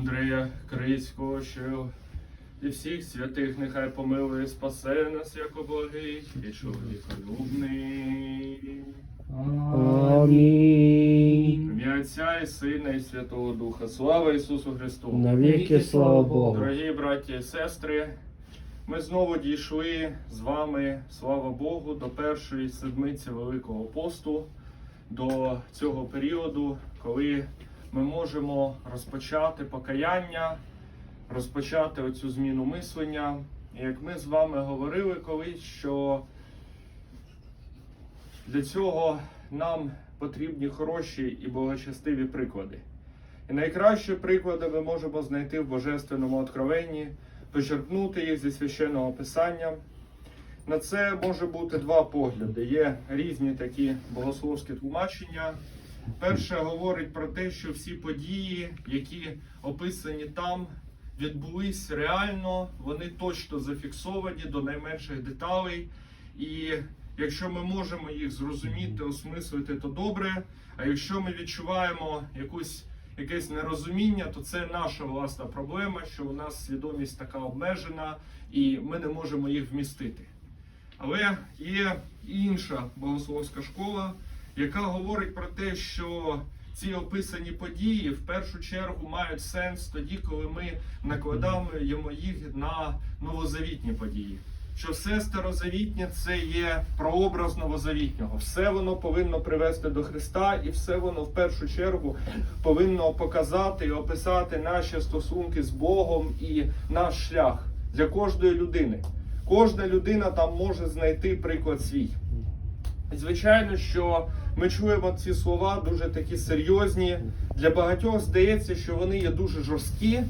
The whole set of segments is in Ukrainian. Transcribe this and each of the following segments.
Андрея Крицького, що і всіх святих нехай помилує, спасе нас, як облагий і чоловіколюбний. Амінь. Ім'я Отця і Сина, і Святого Духа. Слава Ісусу Христу! Навіки слава Богу. Дорогі браті і сестри, ми знову дійшли з вами, слава Богу, до першої седмиці Великого посту, до цього періоду, коли ми можемо розпочати покаяння, розпочати оцю зміну мислення. І як ми з вами говорили колись, що для цього нам потрібні хороші і благочестиві приклади. І найкращі приклади ми можемо знайти в Божественному откровенні, почерпнути їх зі священного писання. На це може бути два погляди. Є різні такі богословські тлумачення. Перше говорить про те, що всі події, які описані там, відбулись реально, вони точно зафіксовані до найменших деталей. І якщо ми можемо їх зрозуміти, осмислити, то добре. А якщо ми відчуваємо якусь якесь нерозуміння, то це наша власна проблема, що у нас свідомість така обмежена, і ми не можемо їх вмістити. Але є інша богословська школа, яка говорить про те, що ці описані події в першу чергу мають сенс тоді, коли ми накладаємо їх на новозавітні події. Що все старозавітнє це є прообраз новозавітнього. Все воно повинно привести до Христа, і все воно в першу чергу повинно показати і описати наші стосунки з Богом і наш шлях для кожної людини. Кожна людина там може знайти приклад свій. Звичайно, що ми чуємо ці слова дуже такі серйозні. Для багатьох здається, що вони є дуже жорсткі,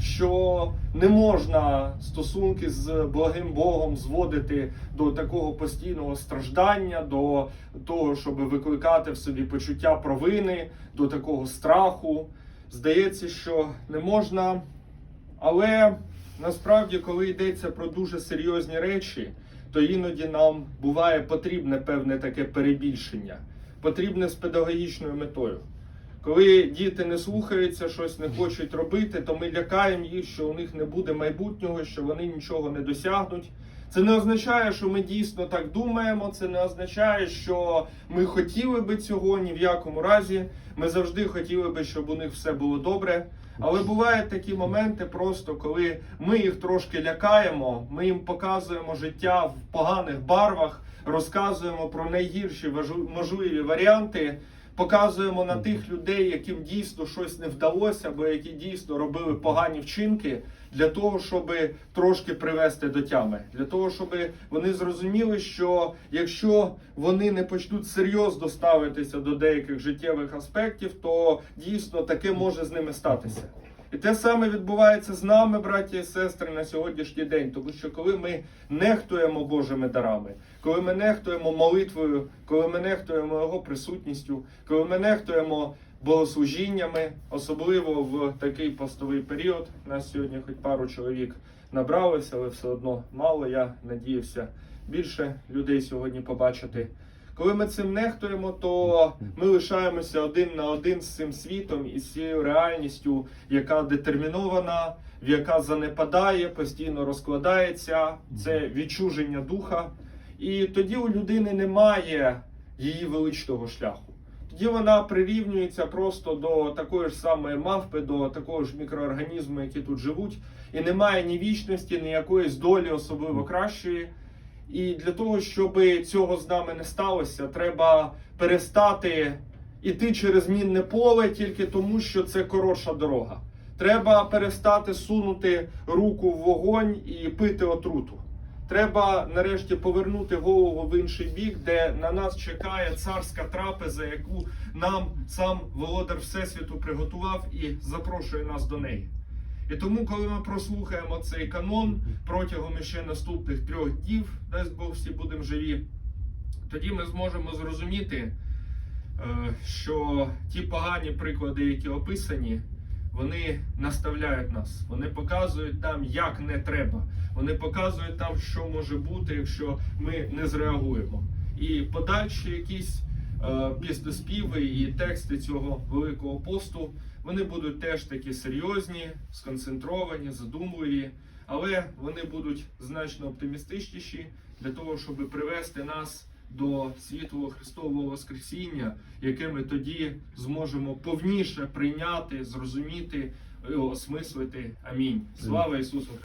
що не можна стосунки з благим Богом зводити до такого постійного страждання, до того, щоб викликати в собі почуття провини, до такого страху. Здається, що не можна. Але насправді, коли йдеться про дуже серйозні речі, то іноді нам буває потрібне певне таке перебільшення, потрібне з педагогічною метою. Коли діти не слухаються, щось не хочуть робити, то ми лякаємо їх, що у них не буде майбутнього, що вони нічого не досягнуть. Це не означає, що ми дійсно так думаємо. Це не означає, що ми хотіли би цього ні в якому разі. Ми завжди хотіли би, щоб у них все було добре. Але бувають такі моменти, просто коли ми їх трошки лякаємо, ми їм показуємо життя в поганих барвах, розказуємо про найгірші можливі варіанти, показуємо на тих людей, яким дійсно щось не вдалося, або які дійсно робили погані вчинки, для того, щоб трошки привести до тями, для того, щоб вони зрозуміли, що якщо вони не почнуть серйозно ставитися до деяких життєвих аспектів, то дійсно таке може з ними статися. І те саме відбувається з нами, браті і сестри, на сьогоднішній день. Тому що коли ми нехтуємо Божими дарами, коли ми нехтуємо молитвою, коли ми нехтуємо Його присутністю, коли ми нехтуємо богослужіннями, особливо в такий постовий період, нас сьогодні хоч пару чоловік набралося, але все одно мало. Я надіявся більше людей сьогодні побачити. Коли ми цим нехтуємо, то ми лишаємося один на один з цим світом і з цією реальністю, яка детермінована, яка занепадає, постійно розкладається. Це відчуження духа. І тоді у людини немає її величного шляху. Тоді вона прирівнюється просто до такої ж самої мавпи, до такого ж мікроорганізму, які тут живуть, і немає ні вічності, ні якоїсь долі особливо кращої. І для того, щоб цього з нами не сталося, треба перестати іти через мінне поле тільки тому, що це коротша дорога. Треба перестати сунути руку в вогонь і пити отруту. Треба нарешті повернути голову в інший бік, де на нас чекає царська трапеза, яку нам сам володар Всесвіту приготував і запрошує нас до неї. І тому, коли ми прослухаємо цей канон протягом ще наступних трьох днів, дасть Бог всі будемо живі, тоді ми зможемо зрозуміти, е, що ті погані приклади, які описані, вони наставляють нас, вони показують нам, як не треба. Вони показують нам, що може бути, якщо ми не зреагуємо. І подальші якісь піснеспіви і тексти цього великого посту Вони будуть теж такі серйозні, сконцентровані, задумливі, але вони будуть значно оптимістичніші для того, щоб привести нас до світлого Христового Воскресіння, яке ми тоді зможемо повніше прийняти, зрозуміти, і осмислити. Амінь. Слава Ісусу!